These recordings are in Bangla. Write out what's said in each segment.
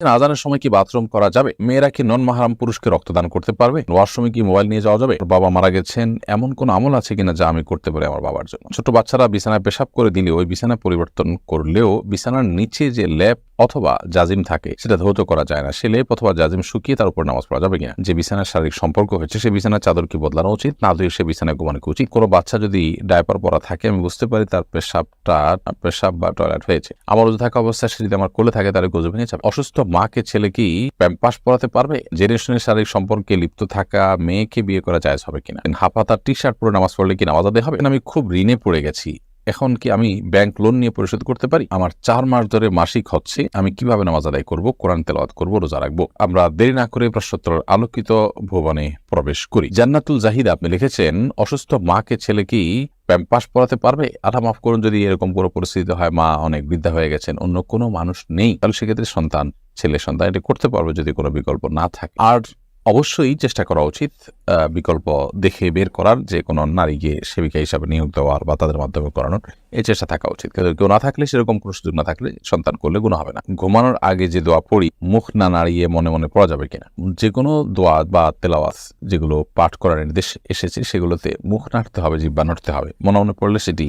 আজানের সময় কি বাথরুম করা যাবে? মেয়েরা কি নন মাহারাম পুরুষকে রক্তদান করতে পারবে? ওয়াশরুমে কি মোবাইল নিয়ে যাওয়া যাবে? বাবা মারা গেছেন, এমন কোন আমল আছে কিনা যা আমি করতে পারি আমার বাবার জন্য? ছোট বাচ্চারা বিছানায় পেশাব করে দিলে ওই বিছানা পরিবর্তন করলেও বিছানার নিচে যে ল্যাপ অথবা জাজিম থাকে, সেটা ধৌত করা যায় না। সে লেপ অথবা জাজিম শুকিয়ে তার উপর নামাজ পড়া যাবে কিনা? যে বিছানার শারীরিক সম্পর্ক হয়েছে, সে বিছানার চাদর কি বদলানো উচিত, না ধুয়ে সে বিছানায় ঘুমানো উচিত। কোনো বাচ্চা যদি ডায়পার পরা থাকে, আমি বুঝতে পারি তার পেশাবটা, পেশাব বা টয়লেট হয়েছে। আমার ওজু থাকা অবস্থায় সে যদি আমার কোলে থাকে, তাহলে গজু ভেঙে যাবে। অসুস্থ মাকে, ছেলে কি প্যাম্পাস পরাতে পারবে? জেনারেশনের শারীরিক সম্পর্কে লিপ্ত থাকা মেয়েকে বিয়ে করা যায় হবে কিনা? হাফাতা টি শার্ট পরে নামাজ পড়লে কি নামাজ আদায় হবে? আমি খুব ঋণে পড়ে গেছি। এখন কি আমি ব্যাংক লোন নিয়ে পরিশোধ করতে পারি? আমার চার মাস ধরে মাসিক হচ্ছে, আমি কীভাবে নামাজ আদায় করব, কোরআন তেলাওয়াত করব, রোজা রাখব? আমরা দেরি না করে প্রশ্নোত্তর আলোকিত ভবনে প্রবেশ করি। জান্নাতুল জাহিদ আপনি লিখেছেন, অসুস্থ মাকে ছেলে কি প্যাম্পাস পড়াতে পারবে? আধা মাফ করুন, যদি এরকম কোনো পরিস্থিতি হয়, মা অনেক বৃদ্ধা হয়ে গেছেন, অন্য কোনো মানুষ নেই। তাহলে সেক্ষেত্রে সন্তান, ছেলে সন্তান এটি করতে পারবে যদি কোনো বিকল্প না থাকে। আর অবশ্যই চেষ্টা করা উচিত বিকল্প দেখে বের করার যে কোনো নারীকে সেবিকা হিসাবে নিয়োগ দেওয়ার বা তাদের মাধ্যমে করানোর এই চেষ্টা থাকা উচিত। কিন্তু কেউ না থাকলে, সেরকম কোনো সুযোগ না থাকলে সন্তান করলে গুণ হবে না। ঘুমানোর আগে যে দোয়া পড়ি, মুখ না নাড়িয়ে মনে মনে পড়া যাবে কিনা? যে কোনো দোয়া বা তেলাওয়াস যেগুলো পাঠ করার নির্দেশ এসেছে, সেগুলোতে মুখ নাড়তে হবে জিব্বা নাড়তে হবে। মনে মনে পড়লে সেটি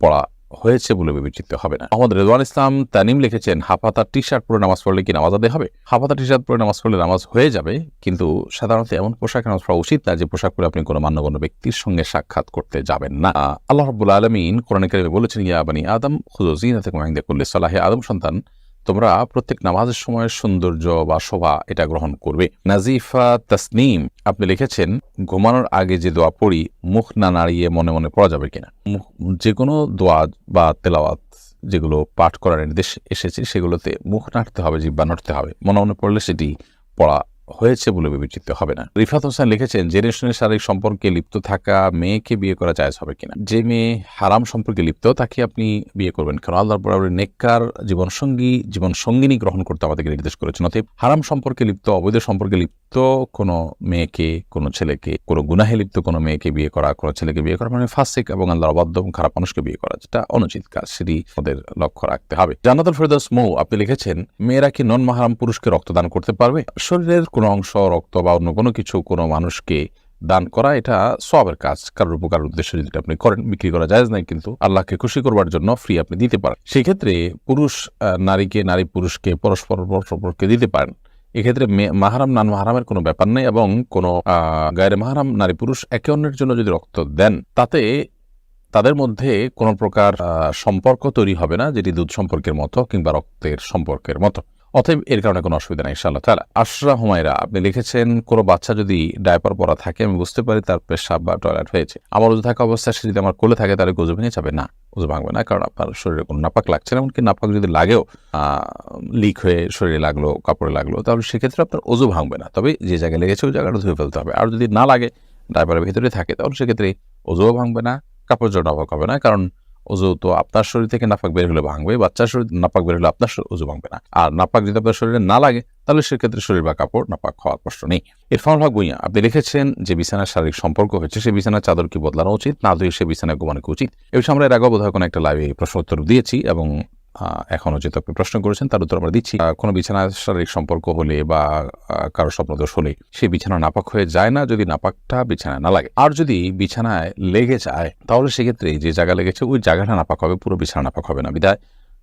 পড়া হয়েছে বলে বিবেচিত হবে না। মোহাম্মদ রেজওয়ান ইসলাম তানিম লিখেছেন, হাফাতা টি শার্ট পরে নামাজ পড়লে কি নামাজ আদায় হবে? হাফাতা টি শার্ট পরে নামাজ পড়লে নামাজ হয়ে যাবে, কিন্তু সাধারণত এমন পোশাক নামাজ পড়া উচিত না যে পোশাক পরে আপনি কোনো মান্যগণ্য ব্যক্তির সঙ্গে সাক্ষাৎ করতে যাবেন না। আল্লাহ রবুল আলমিন কোরআন কারিমে বলেছেন, ইয়া বানি আদম খুজিন করলে সালাহে। আদম সন্তান তোমরা প্রত্যেক নামাজের সময় সৌন্দর্য বা শোভা এটা গ্রহণ করবে। নাজিফা তাসনিম, আপনি লিখেছেন, ঘুমানোর আগে যে দোয়া পড়ি, মুখ না নাড়িয়ে মনে মনে পড়া যাবে কিনা? যে কোনো দোয়া বা তেলাওয়াত যেগুলো পাঠ করার নির্দেশ এসেছে, সেগুলোতে মুখ নাড়তে হবে জিব্বা নাড়তে হবে। মনে মনে পড়লে সেটি পড়া হয়েছে বলে বিবেচিত হবে না। রিফাত হোসেন লিখেছেন জেনারেশনের শারীরিক সম্পর্কে লিপ্ত থাকা মেয়েকে বিয়ে করা যায় হবে কিনা? যে মেয়ে হারাম সম্পর্কে লিপ্ত, তাকে আপনি বিয়ে করবেন কারণ আল্লাহ বরাবর নেককার, জীবনসঙ্গী জীবন সঙ্গিনী গ্রহণ করতে আমাদেরকে নির্দেশ করেছেন। অতএব হারাম সম্পর্কে লিপ্ত, অবৈধ সম্পর্কে লিপ্ত কোনো মেয়েকে, কোনো ছেলেকে, কোনো গুনাহে লিপ্ত কোনো মেয়েকে বিয়ে করা, কোনো ছেলেকে বিয়ে করা মানে ফাসিক এবং আল্লাহর অবাধ্য এবং খারাপ মানুষকে বিয়ে করা, যেটা অনুচিত কাজ, সেটি আমাদের লক্ষ্য রাখতে হবে। জান্নাতুল ফেরদাস মৌ, আপনি লিখেছেন, মেয়েরা কি নন মাহারাম পুরুষকে রক্তদান করতে পারবে? শরীরের কোনো অংশ, রক্ত বা অন্য কোনো কিছু কোনো মানুষকে দান করা, এটা সবের কাজ। কারোর উপকার উদ্দেশ্যে যদি আপনি করেন, বিক্রি করা যায় নাই, কিন্তু আল্লাহকে খুশি করবার জন্য ফ্রি আপনি দিতে পারেন। সেক্ষেত্রে পুরুষ নারীকে, নারী পুরুষকে পরস্পর পরস্পরকে দিতে পারেন। এক্ষেত্রে মাহারাম নান মাহারামের কোনো ব্যাপার নেই এবং কোনো গায়ের মাহারাম নারী পুরুষ একে অন্যের জন্য যদি রক্ত দেন, তাতে তাদের মধ্যে কোনো প্রকার সম্পর্ক তৈরি হবে না যেটি দুধ সম্পর্কের মতো কিংবা রক্তের সম্পর্কের মতো। অতএব এর কারণে কোনো অসুবিধা নেই, ইনশাআল্লাহ তালা আশরা হুমায়রা, আপনি লিখেছেন, কোনো বাচ্চা যদি ডায়পার পরা থাকে, আমি বুঝতে পারি তার পেশাব বা টয়লেট হয়েছে। আমার উজু থাকা অবস্থায় সে যদি আমার কোলে থাকে, তাহলে গজু ভেঙে যাবে? না, উজু ভাঙবে না, কারণ আপনার শরীরে কোনো নাপাক লাগছে না। এমনকি নাপাক যদি লাগেও লিক হয়ে শরীরে লাগল, কাপড়ে লাগল, তাহলে সেক্ষেত্রে আপনার ওজু ভাঙবে না। তবে যে জায়গায় লেগেছে, ওই জায়গাটা ধুয়ে ফেলতে হবে। আর যদি না লাগে ডাইপারের ভিতরে থাকে, তাহলে সেক্ষেত্রে ওজুও ভাঙবে না কাপড় নাপাক হবে না, কারণ ওজু তো আপনার শরীর থেকে নাপাক বের হলে ভাঙবে, বাচ্চার শরীর নাপাক বের হলে আপনার ওজু ভাঙবে না। আর নাপাক যদি আপনার শরীরে না লাগে, তাহলে সেক্ষেত্রে শরীর বা কাপড় নাপাক খাওয়ার প্রশ্ন নেই। ইরফান হক ভুঁইয়া, আপনি লিখেছেন যে বিছানার শারীরিক সম্পর্ক হয়েছে, সে বিছানার চাদর কি বদলানো উচিত, না ধুয়ে সে বিছানায় ঘুমানো উচিত। এ বিষয়ে আমরা এর আগে বোধহয় কোনো একটা লাইভে প্রশ্ন উত্তর দিয়েছি এবং আহ, এখনও যেহেতু আপনি প্রশ্ন করেছেন তার উত্তর আমরা দিচ্ছি। কোনো বিছানার শারীরিক সম্পর্ক হলে বা কারও স্বপ্নদোষ হলে সেই বিছানা নাপাক হয়ে যায় না যদি নাপাকটা বিছানায় না লাগে। আর যদি বিছানায় লেগে যায় তাহলে সেক্ষেত্রে যে জায়গা লেগেছে ওই জায়গাটা নাপাক হবে পুরো বিছানা নাপাক হবে না। বিদায়।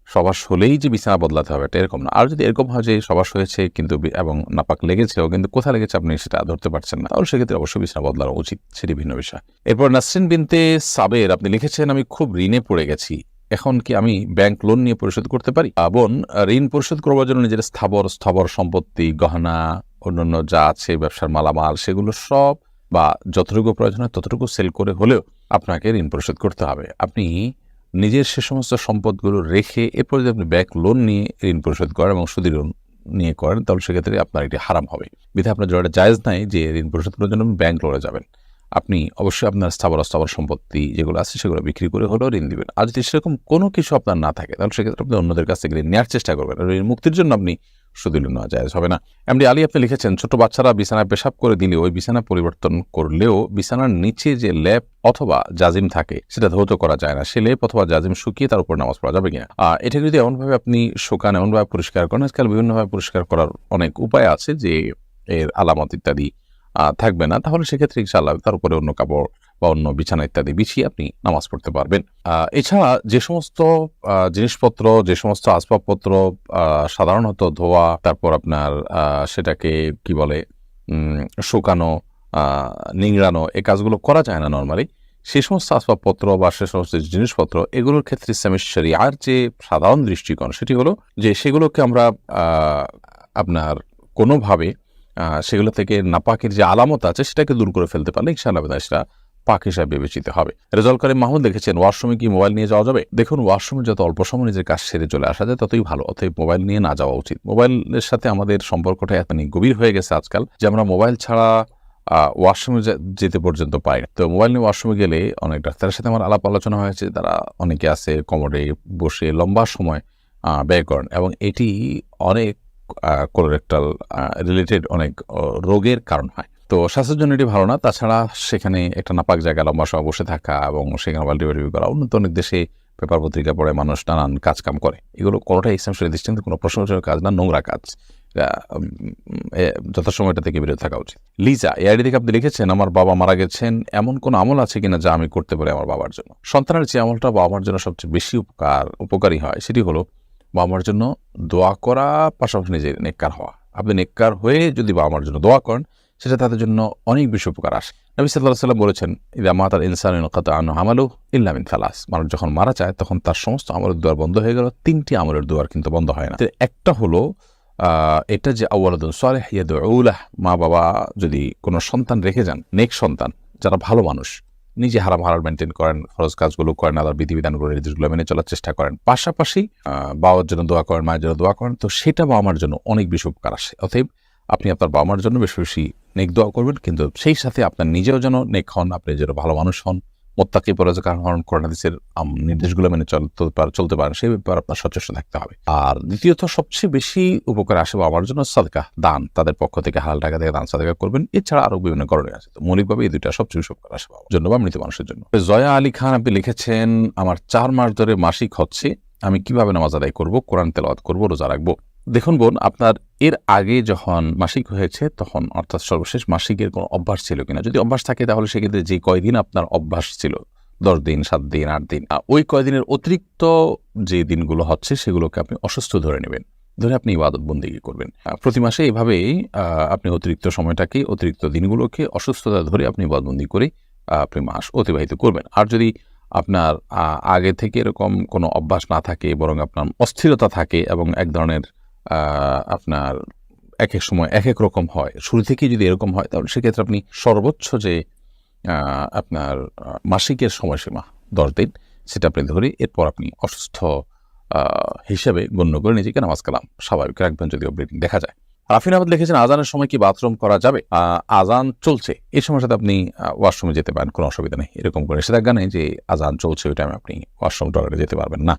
সবাস হলেই যে বিছানা বদলাতে হবে এটা এরকম না। আর যদি এরকম হয় যে সবাস হয়েছে কিন্তু এবং নাপাক লেগেছেও কিন্তু কোথায় লেগেছে আপনি সেটা ধরতে পারছেন না তাহলে সেক্ষেত্রে অবশ্যই বিছানা বদলানো উচিত সেটি ভিন্ন বিষয়। এরপর নাসরিন বিনতে সাবের আপনি লিখেছেন আমি খুব ঋণে পড়ে গেছি। এখন কি আমি ব্যাংক লোন নিয়ে পরিশোধ করতে পারি? বোন, ঋণ পরিশোধ করবার জন্য নিজের স্থাবর স্থাবর সম্পত্তি, গহনা, অন্যান্য যা আছে, ব্যবসার মালামাল, সেগুলো সব বা যতটুকু প্রয়োজন হয় ততটুকু সেল করে হলেও আপনাকে ঋণ পরিশোধ করতে হবে। আপনি নিজের সে সমস্ত সম্পদগুলো রেখে এরপর যদি আপনি ব্যাংক লোন নিয়ে ঋণ পরিশোধ করেন এবং সুদী লোন নিয়ে করেন, তাহলে সেক্ষেত্রে আপনার এটি হারাম হবে। বিধা আপনার জোড়াটা জায়েজ নাই যে ঋণ পরিশোধ করার জন্য ব্যাংক লোনে যাবেন। আপনি অবশ্যই আপনার স্থাবর অস্থাবর সম্পত্তি যেগুলো আছে সেগুলো বিক্রি করে হলেও ঋণ দিবেন। আর যদি সেরকম কোনো কিছু আপনার না থাকে তাহলে সেক্ষেত্রে আপনি অন্যদের কাছ থেকে ঋণ নেওয়ার চেষ্টা করবেন। ঋণ মুক্তির জন্য আপনি শুধু ঋণ নেওয়া যায় হবে না। এমডি আলী আপনি লিখেছেন ছোট বাচ্চারা বিছানায় পেশাব করে দিলে ওই বিছানা পরিবর্তন করলেও বিছানার নিচে যে লেপ অথবা জাজিম থাকে সেটা ধৌত করা যায় না। সে লেপ অথবা জাজিম শুকিয়ে তার উপর নামাজ পড়া যাবে কিনা? আহ, এটা যদি এমনভাবে আপনি শুকান এমনভাবে পরিষ্কার করেন আজকাল বিভিন্নভাবে পরিষ্কার করার অনেক উপায় আছে যে এর আলামত ইত্যাদি থাকবে না, তাহলে সেক্ষেত্রে ইনশাআল্লাহ তার উপরে অন্য কাপড় বা অন্য বিছানা ইত্যাদি বিছিয়ে আপনি নামাজ পড়তে পারবেন। এছাড়া যে সমস্ত জিনিসপত্র, যে সমস্ত আসবাবপত্র সাধারণত ধোয়া, তারপর আপনার সেটাকে কি বলে শুকানো নিংড়ানো, এ কাজগুলো করা যায় না নর্মালি সেই সমস্ত আসবাবপত্র বা সে সমস্ত জিনিসপত্র, এগুলোর ক্ষেত্রে ইসলামের আর যে সাধারণ দৃষ্টিকোণ, সেটি হলো যে সেগুলোকে আমরা আপনার কোনোভাবে সেগুলো থেকে নাপাকের যে আলামত আছে, সেটাকে দূর করে ফেলতে পারলে ইনশাআল্লাহ সেটা পাক হিসাবে বিবেচিত হবে। রেজাল্ট করে মাহমুদ দেখেছেন, ওয়াশরুমে কি মোবাইল নিয়ে যাওয়া যাবে? দেখুন, ওয়াশরুমে যত অল্প সময় নিজের কাজ সেরে চলে আসা যায়, ততই ভালো। অতএব মোবাইল নিয়ে না যাওয়া উচিত। মোবাইলের সাথে আমাদের সম্পর্কটা এত গভীর হয়ে গেছে আজকাল যে আমরা মোবাইল ছাড়া ওয়াশরুমে যেতে পর্যন্ত পাই। তো মোবাইল নিয়ে ওয়াশরুমে গেলে অনেক ডাক্তারের সাথে আমার আলাপ আলোচনা হয়েছে, তারা অনেকে আছে কমোডে বসে লম্বা সময় ব্যয় করেন এবং এটি অনেক কোলোরেক্টাল রিলেটেড অনেক রোগের কারণ হয়। তো স্বাস্থ্যের জন্য এটি ভালো না তাছাড়া সেখানে একটা নাপাক জায়গা লম্বা সময় বসে থাকা এবং সেখানে বাল্টি বাল্টি করা উন্নত অনেক দেশে পেপার পত্রিকা পড়ে মানুষ নানান কাজকাম করে। এগুলো কোনোটাই ইসলাম শরীর দৃষ্টিতে কোনো প্রশংসনীয় কাজ না নোংরা কাজ। এটা, উম, এ, যথাসময় এটা থেকে বিরত থাকা উচিত। লিজা এই আইডি থেকে আপনি লিখেছেন আমার বাবা মারা গেছেন এমন কোন আমল আছে কিনা যা আমি করতে পারি আমার বাবার জন্য? সন্তানের যে আমলটা বাবার জন্য সবচেয়ে বেশি উপকার উপকারী হয় সেটি হলো বাবা মার জন্য দোয়া করা পাশাপাশি নিজের নেককার হওয়া। আপনি নেককার হয়ে যদি বাবা মার জন্য দোয়া করেন, সেটা তাদের জন্য অনেক বেশি উপকার আসে। নবী সাল্লাহ সাল্লাম বলেছেন, ইদা মাতার ইনসান কথা আনু আমালু ইল্লামিন খালাস মানুষ যখন মারা যায়, তখন তার সমস্ত আমলের দুয়ার বন্ধ হয়ে গেল। তিনটি আমলের দুয়ার কিন্তু বন্ধ হয় না। একটা হলো এটা যে আউ্লাদুন সালেহ ইয়াদউলাহ মা বাবা যদি কোনো সন্তান রেখে যান, নেক সন্তান, যারা ভালো মানুষ নিজে হারাম হারাল মেনটেন করেন, ফরজ কাজগুলো করেন আল্লাহর বিধিবিধানগুলো, নির্দেশগুলো মেনে চলার চেষ্টা করেন। পাশাপাশি বাবার জন্য দোয়া করেন, মায়ের জন্য দোয়া করেন, তো সেটা বাবা মার জন্য অনেক বেশি উপকার আসে। অতএব আপনি আপনার বাবা মার জন্য বেশি বেশি নেক দোয়া করবেন, কিন্তু সেই সাথে আপনার নিজেও যেন নেক হন, আপনি যেন ভালো মানুষ হন। মোত্তাকি পরাজকার হন করোনাদিসের নির্দেশগুলো মেনে চলতে পার- চলতে পারেন সেই ব্যাপারে আপনার সচেষ্ট থাকতে হবে। আর দ্বিতীয়ত, সবচেয়ে বেশি উপকার আসে আমার জন্য সাদকা, দান। তাদের পক্ষ থেকে হাল টাকা থেকে দান সাদকা করবেন। এছাড়া আরও বিভিন্ন করণীয় আছে তো মৌলিকভাবে এই দুইটা সবচেয়ে বেশি উপকার আসে জন্য বা মৃত মানুষের জন্য। জয়া আলী খান আপনি লিখেছেন, আমার চার মাস ধরে মাসিক হচ্ছে, আমি কীভাবে নামাজ আদায় করব? কোরআন তেলাওয়াত করব, রোজা রাখব? দেখুন বোন, আপনার এর আগে যখন মাসিক হয়েছে, তখন অর্থাৎ সর্বশেষ মাসিকের কোনো অভ্যাস ছিল কিনা? যদি অভ্যাস থাকে, তাহলে সেক্ষেত্রে যে কয়দিন আপনার অভ্যাস ছিল, দশ দিন, সাত দিন, আট দিন ওই কয়দিনের অতিরিক্ত যে দিনগুলো হচ্ছে, সেগুলোকে আপনি অসুস্থ ধরে নেবেন। ধরে আপনি ইবাদত করবেন। প্রতি মাসে এভাবেই আপনি অতিরিক্ত সময়টাকে, অতিরিক্ত দিনগুলোকে অসুস্থতা ধরে আপনি ইবাদতবন্দি করে আপনি মাস অতিবাহিত করবেন। আর যদি আপনার আগে থেকে এরকম কোনো অভ্যাস না থাকে, বরং আপনার অস্থিরতা থাকে এবং এক ধরনের আপনার এক এক সময় এক এক রকম হয়। শুরু থেকেই যদি এরকম হয়, তাহলে সেক্ষেত্রে আপনি সর্বোচ্চ যে আপনার মাসিকের সময়সীমা দশ দিন, সেটা আপনি ধরে এরপর আপনি অসুস্থ হিসেবে গণ্য করে নিজেকে নামাজ কালাম। স্বাভাবিক রাখবেন যদি ব্লিডিং দেখা যায়। রাফিন আহমদ লিখেছেন, আজানের সময় কি বাথরুম করা যাবে? আজান চলছে। এই সময় সাথে আপনি ওয়াশরুমে যেতে পারেন, কোনো অসুবিধা নেই। এরকম করে নিষেধাজ্ঞা নেই যে, আজান চলছে ওই টাইমে আপনি ওয়াশরুম টয়লেটে যেতে পারবেন না।